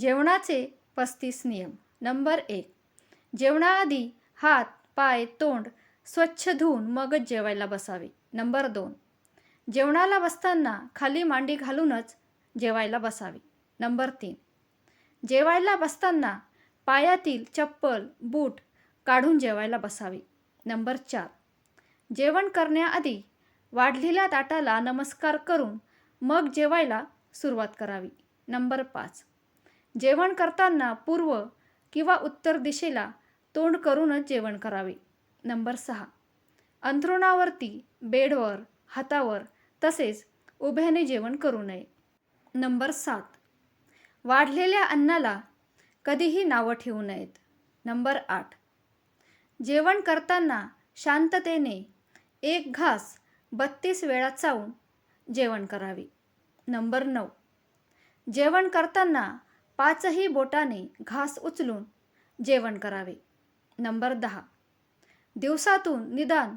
जेवणाचे पस्तीस नियम. नंबर एक. जेवणाआधी हात पाय तोंड स्वच्छ धुवून मगच जेवायला बसावे. नंबर दोन. जेवणाला बसताना खाली मांडी घालूनच जेवायला बसावे. नंबर तीन. जेवायला बसताना पायातील चप्पल बूट काढून जेवायला बसावे. नंबर चार. जेवण करण्याआधी वाढलेल्या ताटाला नमस्कार करून मग जेवायला सुरुवात करावी. नंबर पाच. जेवण करताना पूर्व किंवा उत्तर दिशेला तोंड करूनच जेवण करावे. नंबर सहा. अंथरुणावरती बेडवर हातावर तसेच उभ्याने जेवण करू नये. नंबर सात. वाढलेल्या अन्नाला कधीही नावं ठेवू नयेत. नंबर आठ. जेवण करताना शांततेने एक घास बत्तीस वेळा चावून जेवण करावे. नंबर नऊ. जेवण करताना पाचही बोटाने घास उचलून जेवण करावे. नंबर दहा. दिवसातून निदान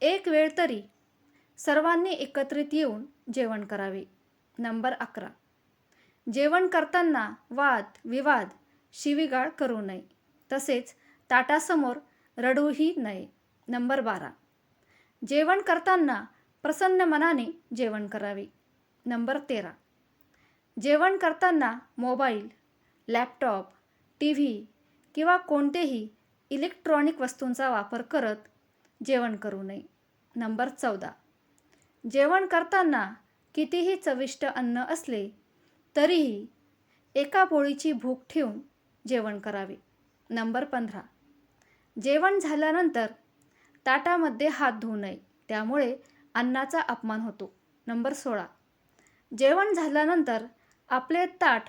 एक वेळ तरी सर्वांनी एकत्रित येऊन जेवण करावे. नंबर अकरा. जेवण करताना वाद विवाद शिवीगाळ करू नये. तसेच ताटासमोर रडूही नये. नंबर बारा. जेवण करताना प्रसन्न मनाने जेवण करावे. नंबर तेरा. जेवण करताना मोबाईल लॅपटॉप टी व्ही किंवा कोणतेही इलेक्ट्रॉनिक वस्तूंचा वापर करत जेवण करू नये. नंबर चौदा. जेवण करताना कितीही चविष्ट अन्न असले तरीही एका पोळीची भूक ठेवून जेवण करावे. नंबर पंधरा. जेवण झाल्यानंतर ताटामध्ये हात धुवू नये त्यामुळे अन्नाचा अपमान होतो. नंबर सोळा. जेवण झाल्यानंतर आपले ताट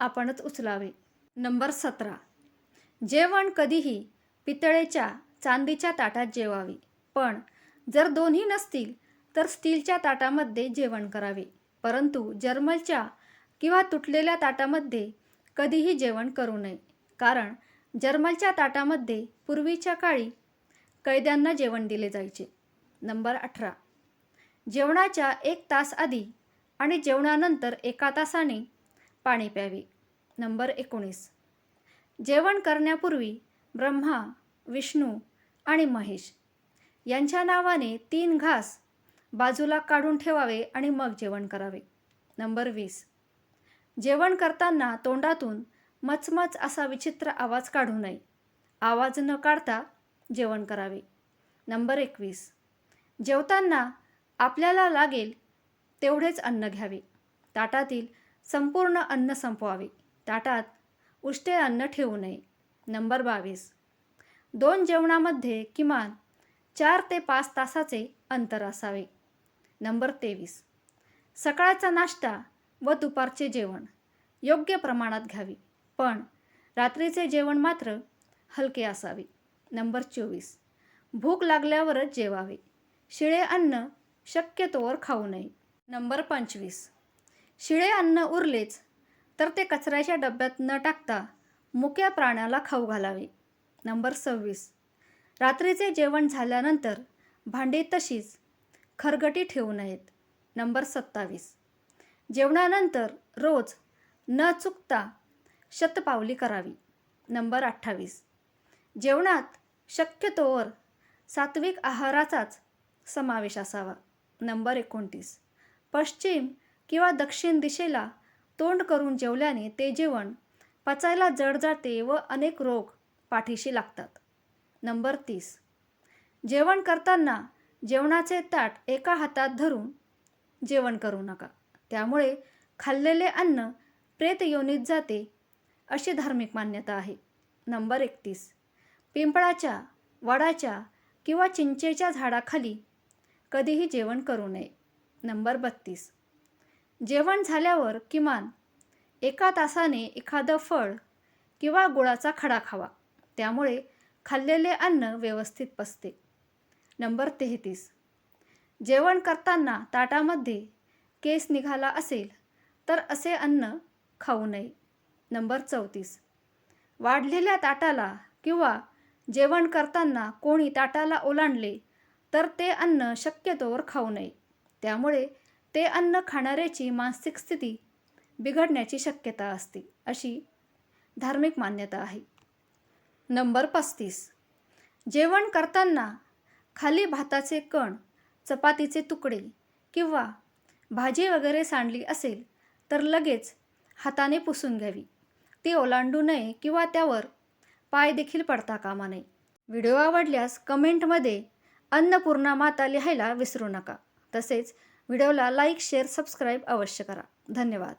आपणच उचलावे. नंबर सतरा. जेवण कधीही पितळेच्या चांदीच्या ताटात जेवावे. पण जर दोन्ही नसतील तर स्टीलच्या ताटामध्ये जेवण करावे. परंतु जर्मलच्या किंवा तुटलेल्या ताटामध्ये कधीही जेवण करू नये. कारण जर्मलच्या ताटामध्ये पूर्वीच्या काळी कैद्यांना जेवण दिले जायचे. नंबर अठरा. जेवणाच्या एक तास आधी आणि जेवणानंतर एका तासाने पाणी प्यावे. नंबर एकोणीस. जेवण करण्यापूर्वी ब्रह्मा विष्णू आणि महेश यांच्या नावाने तीन घास बाजूला काढून ठेवावे आणि मग जेवण करावे. नंबर वीस. जेवण करताना तोंडातून मचमच असा विचित्र आवाज काढू नये. आवाज न काढता जेवण करावे. नंबर एकवीस. जेवताना आपल्याला लागेल तेवढेच अन्न घ्यावे. ताटातील संपूर्ण अन्न संपवावे. ताटात उष्टे अन्न ठेवू नये. नंबर बावीस. दोन जेवणामध्ये किमान चार ते पाच तासाचे अंतर असावे. नंबर तेवीस. सकाळचा नाश्ता व दुपारचे जेवण योग्य प्रमाणात घ्यावे. पण रात्रीचे जेवण मात्र हलके असावे. नंबर चोवीस. भूक लागल्यावरच जेवावे. शिळे अन्न शक्यतोवर खाऊ नये. नंबर पंचवीस. शिळे अन्न उरलेच तर ते कचऱ्याच्या डब्यात न टाकता मुक्या प्राण्याला खाऊ घालावे. नंबर सव्वीस. रात्रीचे जेवण झाल्यानंतर भांडी तशीच खरगटी ठेवू नयेत. नंबर सत्तावीस. जेवणानंतर रोज न चुकता शतपावली करावी. नंबर अठ्ठावीस. जेवणात शक्यतोवर सात्विक आहाराचाच समावेश असावा. नंबर एकोणतीस. पश्चिम किंवा दक्षिण दिशेला तोंड करून जेवल्याने ते जेवण पचायला जड जाते व अनेक रोग पाठीशी लागतात. नंबर तीस. जेवण करताना जेवणाचे ताट एका हातात धरून जेवण करू नका. त्यामुळे खाल्लेले अन्न प्रेत योनीत जाते अशी धार्मिक मान्यता आहे. नंबर एकतीस. पिंपळाच्या वडाच्या किंवा चिंचेच्या झाडाखाली कधीही जेवण करू नये. नंबर बत्तीस. जेवण झाल्यावर किमान एका तासाने एखादं फळ किंवा गुळाचा खडा खावा. त्यामुळे खाल्लेले अन्न व्यवस्थित पसते नंबर तेहतीस. जेवण करताना ताटामध्ये केस निघाला असेल तर असे अन्न खाऊ नये. नंबर चौतीस. वाढलेल्या ताटाला किंवा जेवण करताना कोणी ताटाला ओलांडले तर ते अन्न शक्यतोवर खाऊ नये. त्यामुळे ते अन्न खाणाऱ्याची मानसिक स्थिती बिघडण्याची शक्यता असते अशी धार्मिक मान्यता आहे. नंबर पस्तीस. जेवण करताना खाली भाताचे कण चपातीचे तुकडे किंवा भाजी वगैरे सांडली असेल तर लगेच हाताने पुसून घ्यावी. ती ओलांडू नये किंवा त्यावर पाय देखील पडता कामा नये. व्हिडिओ आवडल्यास कमेंटमध्ये अन्नपूर्णा माता लिहायला विसरू नका. तसेच व्हिडिओला लाईक शेअर सबस्क्राईब अवश्य करा. धन्यवाद.